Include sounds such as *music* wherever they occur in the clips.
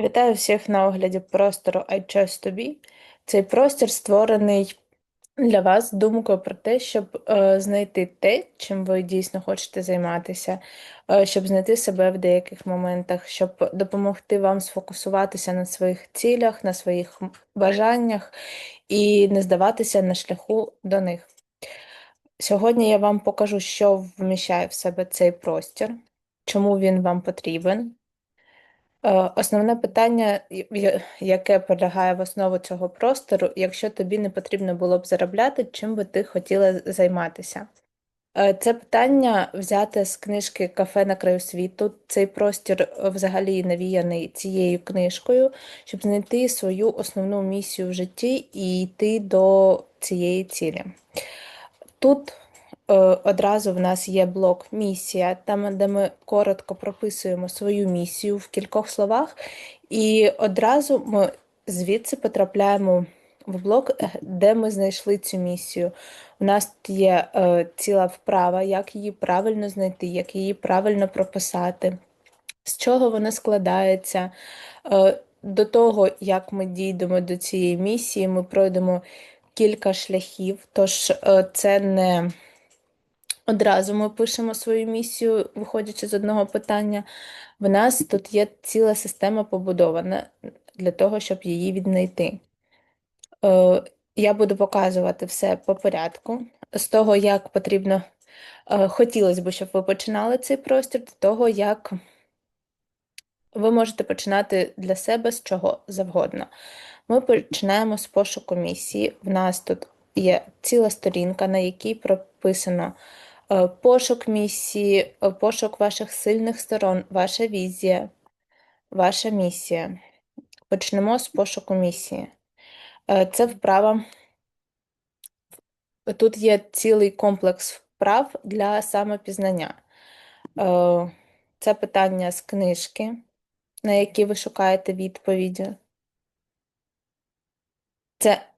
Вітаю всіх на огляді простору I Choose To Be. Цей простір створений для вас думкою про те, щоб е, знайти те, чим ви дійсно хочете займатися, е, щоб знайти себе в деяких моментах, щоб допомогти вам сфокусуватися на своїх цілях, на своїх бажаннях і не здаватися на шляху до них. Сьогодні я вам покажу, що вміщає в себе цей простір, чому він вам потрібен. Е, Основне питання, яке полягає в основу цього простору, якщо тобі не потрібно було б заробляти, чим би ти хотіла займатися? Е, Це питання взяте з книжки Кафе на краю світу. Цей простір е, взагалі навіяний цією книжкою, щоб знайти свою основну місію в житті і йти до цієї цілі. Тут одразу в нас є блок місія, там, де ми коротко прописуємо свою місію в кількох словах, і одразу ми звідси потрапляємо в блок, е, де ми знайшли цю місію. У нас є е, ціла вправа, як її правильно знайти, як її правильно прописати, з чого вона складається. Е, До того, як ми дійдемо до цієї місії, ми пройдемо кілька шляхів, тож е, це не одразу ми пишемо свою місію, виходячи з одного питання. В нас тут є ціла система побудована для того, щоб її віднайти. Е, Я буду показувати все по порядку, з того, як потрібно, е, хотілося б, щоб ви починали цей простір, до того, як ви можете починати для себе з чого завгодно. Ми починаємо з пошуку місії. В нас тут є ціла сторінка, на якій прописано пошук місії, е, пошук ваших сильних сторон, ваша візія, ваша місія. Почнемо з пошуку місії. Е, Це вправа. Тут є цілий комплекс вправ для самопізнання. Е, Це питання з книжки, на які ви шукаєте відповіді. Це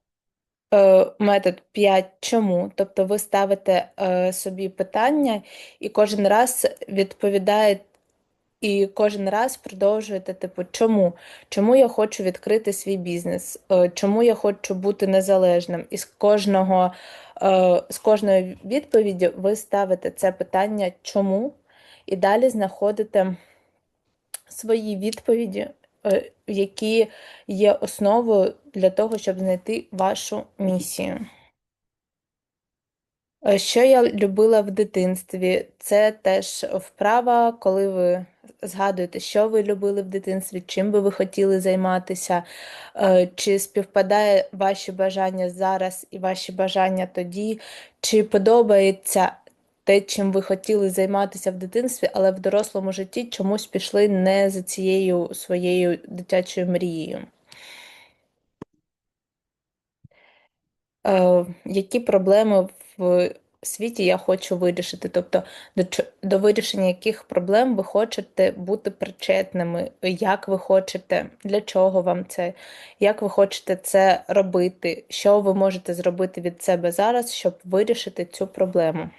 е, метод 5 чому. Тобто ви ставите е, собі питання і кожен раз відповідаєте, і кожен раз продовжуєте, типу, чому? Чому я хочу відкрити свій бізнес? Е, Чому я хочу бути незалежним? І з кожного, з кожної відповіді ви ставите це питання чому? І далі знаходите свої відповіді, які є основою для того, щоб знайти вашу місію. Е, Що я любила в дитинстві, це теж вправа, коли ви згадуєте, що ви любили в дитинстві, чим би ви хотіли займатися, е, чи співпадає ваші бажання зараз і ваші бажання тоді, чи подобається те, чим ви хотіли займатися в дитинстві, але в дорослому житті чомусь пішли не за цією своєю дитячою мрією. Е, які проблеми в світі я хочу вирішити? Тобто, до, до вирішення яких проблем ви хочете бути причетними? Як ви хочете, для чого вам це? Як ви хочете це робити? Що ви можете зробити від себе зараз, щоб вирішити цю проблему?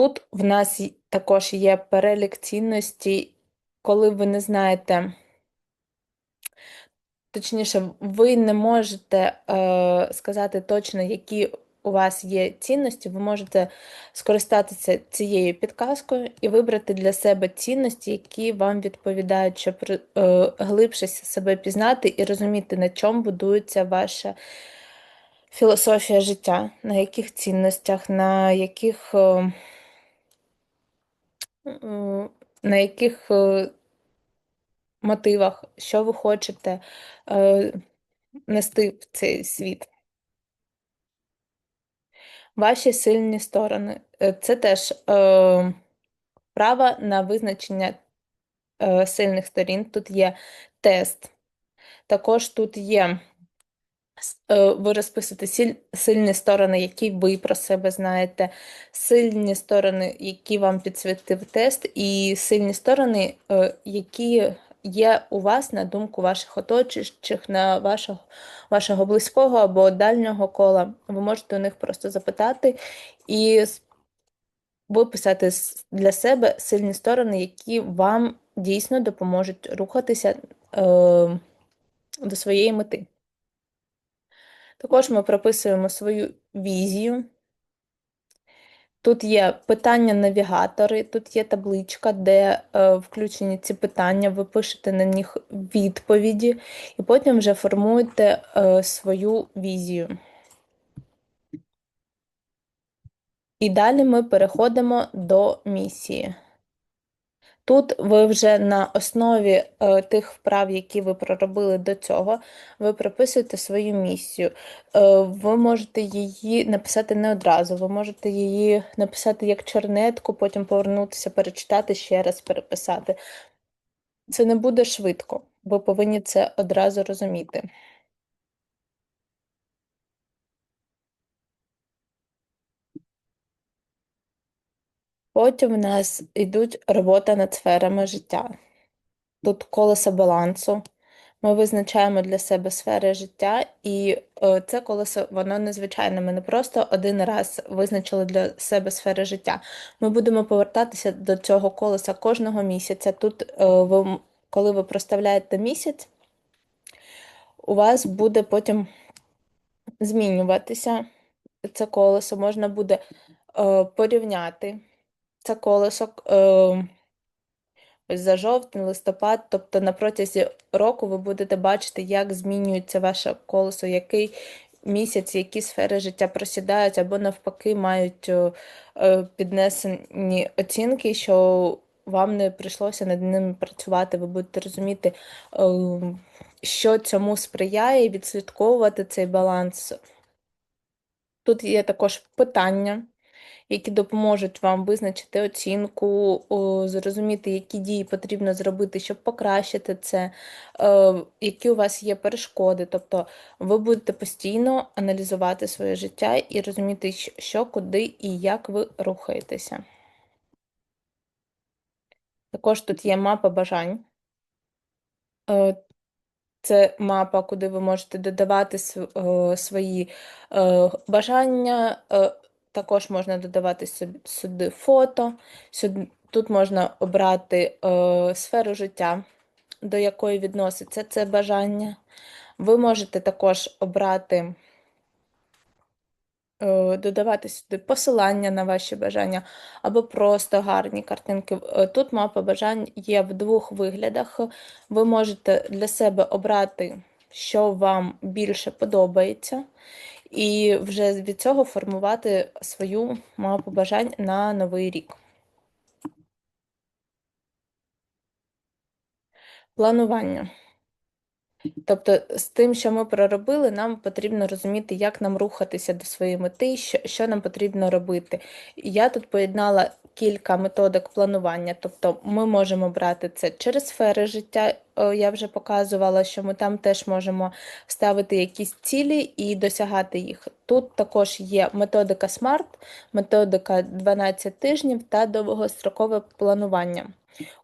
Тут в нас також є перелік цінностей, коли ви не знаєте. Точніше, ви не можете е, сказати точно, які у вас є цінності. Ви можете скористатися цією підказкою і вибрати для себе цінності, які вам відповідають, щоб е, глибше себе пізнати і розуміти, на чому будується ваша філософія життя, на яких цінностях, на яких, е, на яких е, мотивах, що ви хочете е, нести в цей світ. Ваші сильні сторони. Е, Це теж е, право на визначення е, сильних сторін. Тут є тест. Також тут є, ви розписуєте сильні сторони, які ви про себе знаєте, сильні сторони, які вам підсвітив тест, і сильні сторони, е, які є у вас на думку ваших оточуючих, на вашого, вашого близького або дальнього кола. Ви можете у них просто запитати і виписати для себе сильні сторони, які вам дійсно допоможуть рухатися е, до своєї мети. Також ми прописуємо свою візію. Тут є питання-навігатори, тут є табличка, де е, включені ці питання, ви пишете на них відповіді, і потім вже формуєте е, свою візію. І далі ми переходимо до місії. Тут ви вже на основі е, тих вправ, які ви проробили до цього, ви прописуєте свою місію. Е, ви можете її написати не одразу, ви можете її написати як чернетку, потім повернутися, перечитати, ще раз переписати. Це не буде швидко, ви повинні це одразу розуміти. Потім в нас йдуть робота над сферами життя. Тут колесо балансу. Ми визначаємо для себе сфери життя, і е, це колесо, воно незвичайне. Ми не просто один раз визначили для себе сфери життя. Ми будемо повертатися до цього колеса кожного місяця. Тут, е, коли ви проставляєте місяць, у вас буде потім змінюватися це колесо, можна буде е, порівняти це колесо е, ось за жовтень, листопад, тобто на протязі року ви будете бачити, як змінюється ваше колесо, який місяць, які сфери життя просідають, або навпаки мають е, е, піднесені оцінки, що вам не прийшлося над ними працювати, ви будете розуміти, що цьому сприяє, і відслідковувати цей баланс. Тут є також питання які допоможуть вам визначити оцінку, зрозуміти, які дії потрібно зробити, щоб покращити це, е, які у вас є перешкоди. Тобто ви будете постійно аналізувати своє життя і розуміти, що, куди і як ви рухаєтеся. Також тут є мапа бажань. Е, це мапа, куди ви можете додавати е, свої бажання, також можна додавати сюди фото, сюди, тут можна обрати е, сферу життя, до якої відноситься це бажання. Ви можете також обрати, е, додавати сюди посилання на ваші бажання, або просто гарні картинки. Е, тут мапа бажань є в двох виглядах. Ви можете для себе обрати, що вам більше подобається і вже від цього формувати свою мапу бажань на новий рік. Планування. Тобто, з тим, що ми проробили, нам потрібно розуміти, як нам рухатися до своєї мети, що що нам потрібно робити. Я тут поєднала кілька методик планування, тобто ми можемо брати це через сфери життя. Я вже показувала, що ми там теж можемо ставити якісь цілі і досягати їх. Тут також є методика SMART, методика 12 тижнів та довгострокове планування.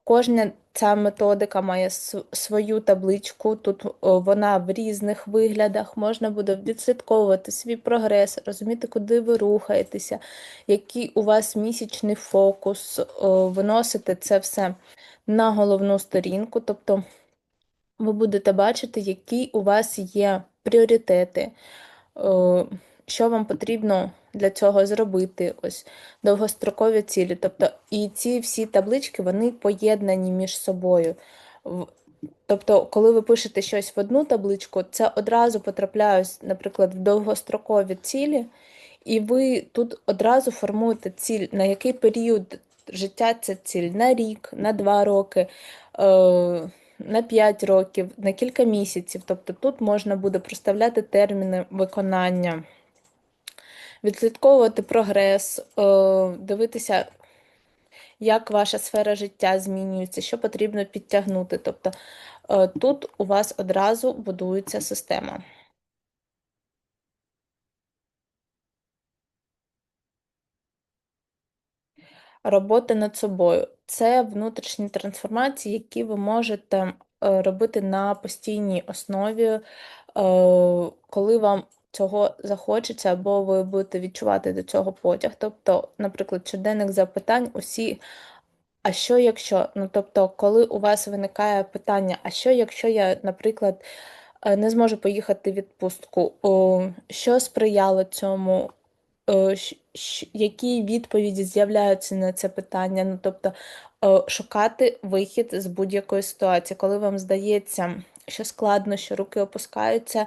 Кожна ця методика має свою табличку, тут вона в різних виглядах, можна буде відслідковувати свій прогрес, розуміти, куди ви рухаєтеся, який у вас місячний фокус, виносити це все на головну сторінку. тобто ви будете бачити, які у вас є пріоритети, що вам потрібно для цього зробити, ось довгострокові цілі. Тобто, і ці всі таблички вони поєднані між собою. Тобто, коли ви пишете щось в одну табличку, це одразу потрапляє, наприклад, в довгострокові цілі, і ви тут одразу формуєте ціль, на який період життя ця ціль на рік, на два роки, е, на п'ять років, на кілька місяців. Тобто тут можна буде проставляти терміни виконання відслідковувати прогрес, е, дивитися, як ваша сфера життя змінюється, що потрібно підтягнути. Тобто е, тут у вас одразу будується система. Робота над собою це внутрішні трансформації, які ви можете е, робити на постійній основі, коли вам цього захочеться, або ви будете відчувати до цього потяг. Тобто, наприклад, щоденник запитань усі. А що якщо? Ну, тобто, коли у вас виникає питання, а що якщо я, наприклад, е, не зможу поїхати в відпустку, що сприяло цьому? Е, Які відповіді з'являються на це питання? Ну, тобто е, шукати вихід з будь-якої ситуації, коли вам здається, що складно, що руки опускаються,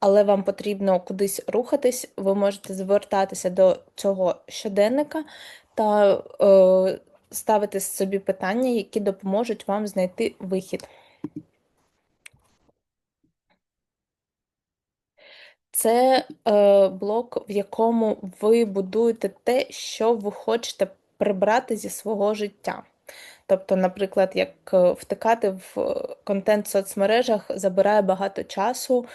але вам потрібно кудись рухатись, ви можете звертатися до цього щоденника та е, ставити собі питання, які допоможуть вам знайти вихід. Це е, блок, в якому ви будуєте те, що ви хочете прибрати зі свого життя. Тобто, наприклад, як е, втикати в е, контент в соцмережах забирає багато часу,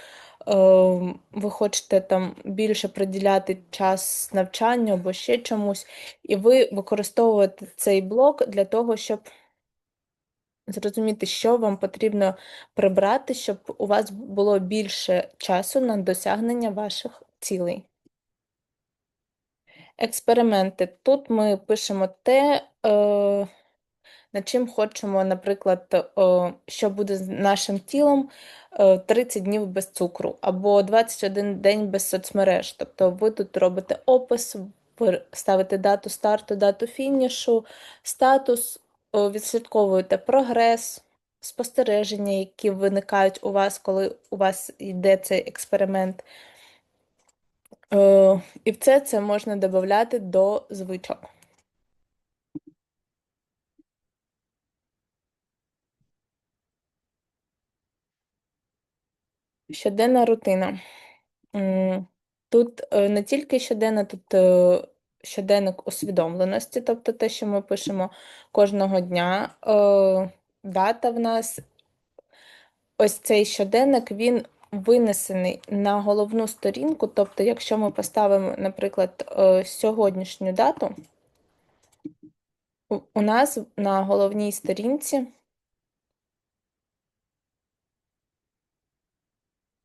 ви хочете там більше приділяти час навчанню або ще чомусь, і ви використовуєте цей блок для того, щоб зрозуміти, що вам потрібно прибрати, щоб у вас було більше часу на досягнення ваших цілей. Експерименти. Тут ми пишемо те, е, над чим хочемо, наприклад, е, що буде з нашим тілом е, 30 днів без цукру або 21 день без соцмереж. Тобто ви тут робите опис, ви ставите дату старту, дату фінішу, статус, е, відслідковуєте прогрес, спостереження, які виникають у вас, коли у вас йде цей експеримент. Е, І в це це можна додати до звичок. Щоденна рутина. Тут е, не тільки щоденна, тут е, щоденник усвідомленості, тобто те, що ми пишемо кожного дня. Е, Дата в нас, ось цей щоденник, він винесений на головну сторінку. Тобто, якщо ми поставимо, наприклад, сьогоднішню дату, у нас на головній сторінці.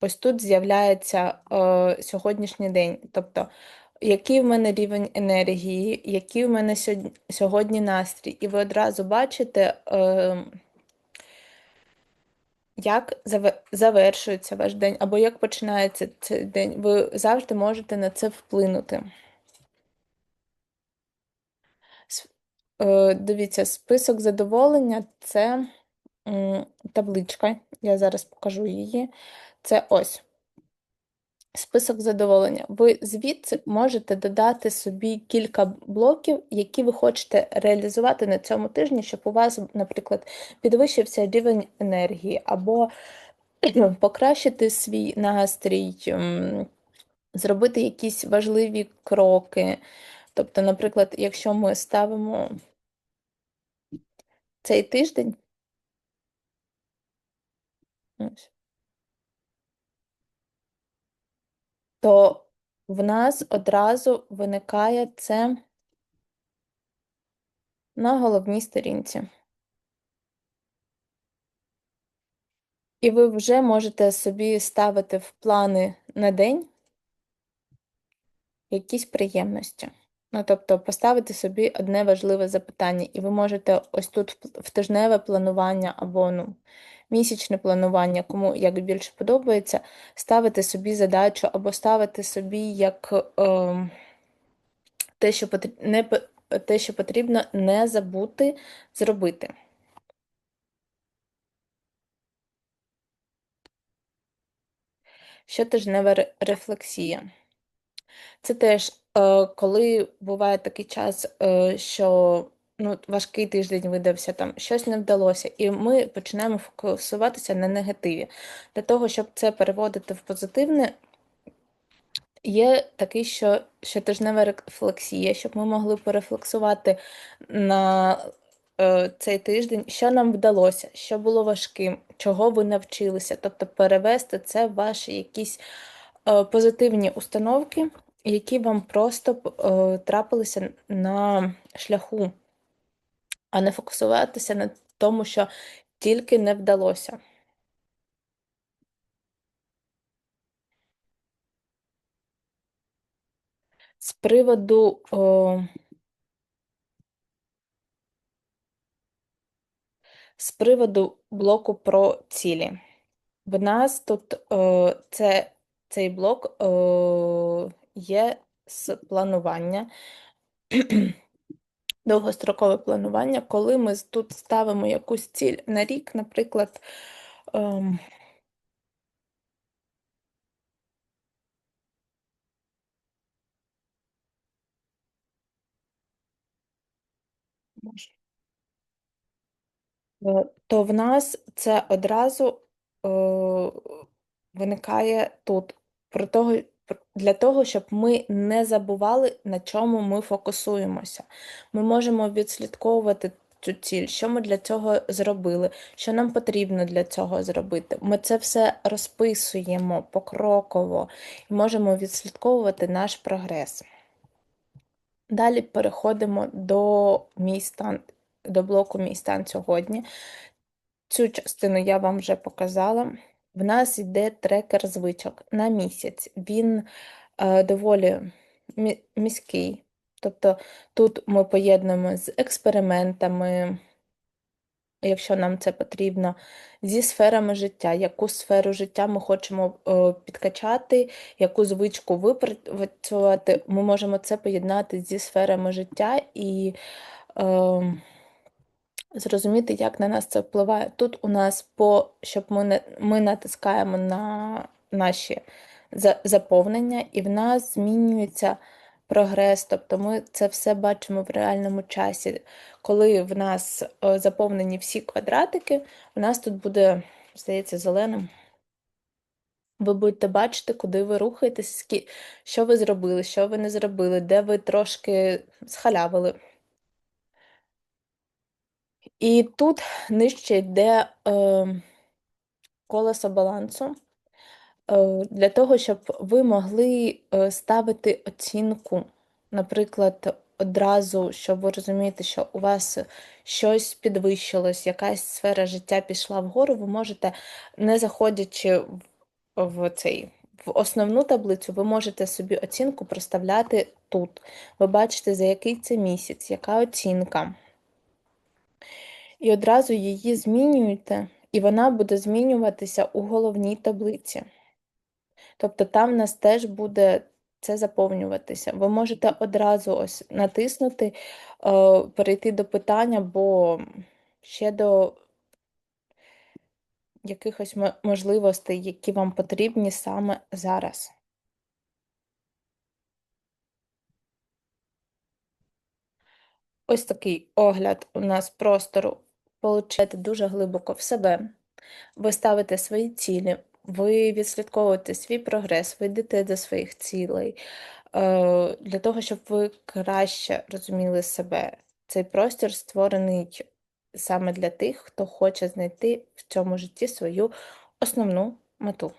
Ось тут з'являється е, сьогоднішній день. Тобто, який в мене рівень енергії, який в мене сьогодні, настрій. І ви одразу бачите, е, як завершується ваш день, або як починається цей день. Ви завжди можете на це вплинути. Е, Дивіться, список задоволення це табличка. Я зараз покажу її. Це ось. Список задоволення. Ви звідси можете додати собі кілька блоків, які ви хочете реалізувати на цьому тижні, щоб у вас, наприклад, підвищився рівень енергії, або *clears throat* покращити свій настрій, зробити якісь важливі кроки. Тобто, наприклад, якщо ми ставимо цей тиждень, ось, то в нас одразу виникає це на головній сторінці. І ви вже можете собі ставити в плани на день якісь приємності. Ну, тобто поставити собі одне важливе запитання, і ви можете ось тут в тижневе планування або ну, місячне планування, кому як більше подобається, ставити собі задачу або ставити собі як е, те, що потр- не, те, що потрібно не забути зробити. Щотижнева ре- рефлексія. Це теж, коли буває такий час, е, що ну, важкий тиждень видався, там щось не вдалося, і ми починаємо фокусуватися на негативі. Для того, щоб це переводити в позитивне, є такий, що щотижнева рефлексія, щоб ми могли порефлексувати на е, цей тиждень, що нам вдалося, що було важким, чого ви навчилися, тобто перевести це в ваші якісь е, позитивні установки, які вам просто е, трапилися на шляху, а не фокусуватися на тому, що тільки не вдалося. З приводу о, з приводу блоку про цілі. В нас тут о, це, цей блок о, є з планування, *clears throat* довгострокове планування, коли ми тут ставимо якусь ціль на рік, наприклад. Ем. Е, то в нас це одразу е, виникає тут про того, для того, щоб ми не забували, на чому ми фокусуємося. Ми можемо відслідковувати цю ціль, що ми для цього зробили, що нам потрібно для цього зробити. Ми це все розписуємо покроково і можемо відслідковувати наш прогрес. Далі переходимо до мій стан, до блоку мій стан сьогодні. Цю частину я вам вже показала. В нас йде трекер звичок на місяць. Він е, доволі міський. Тобто тут ми поєднуємо з експериментами, якщо нам це потрібно, зі сферами життя, яку сферу життя ми хочемо е, підкачати, яку звичку випрацювати, ми можемо це поєднати зі сферами життя і. Е, зрозуміти, як на нас це впливає. Тут у нас, по, щоб ми не, ми натискаємо на наші заповнення, і в нас змінюється прогрес. Тобто ми це все бачимо в реальному часі. Коли в нас е, заповнені всі квадратики, у нас тут буде, здається, зеленим. Ви будете бачити, куди ви рухаєтесь, що ви зробили, що ви не зробили, де ви трошки схалявили. І тут нижче йде е, колесо балансу е, для того, щоб ви могли е, ставити оцінку, наприклад, одразу, щоб ви розумієте, що у вас щось підвищилось, якась сфера життя пішла вгору, ви можете, не заходячи в, в цей. В основну таблицю ви можете собі оцінку проставляти тут. Ви бачите, за який це місяць, яка оцінка і одразу її змінюєте, і вона буде змінюватися у головній таблиці. Тобто там в нас теж буде це заповнюватися. Ви можете одразу ось натиснути, е, перейти до питання, бо ще до якихось можливостей, які вам потрібні саме зараз. Ось такий огляд у нас простору получаєте дуже глибоко в себе, ви ставите свої цілі, ви відслідковуєте свій прогрес, ви йдете до своїх цілей, е, для того, щоб ви краще розуміли себе. Цей простір створений саме для тих, хто хоче знайти в цьому житті свою основну мету.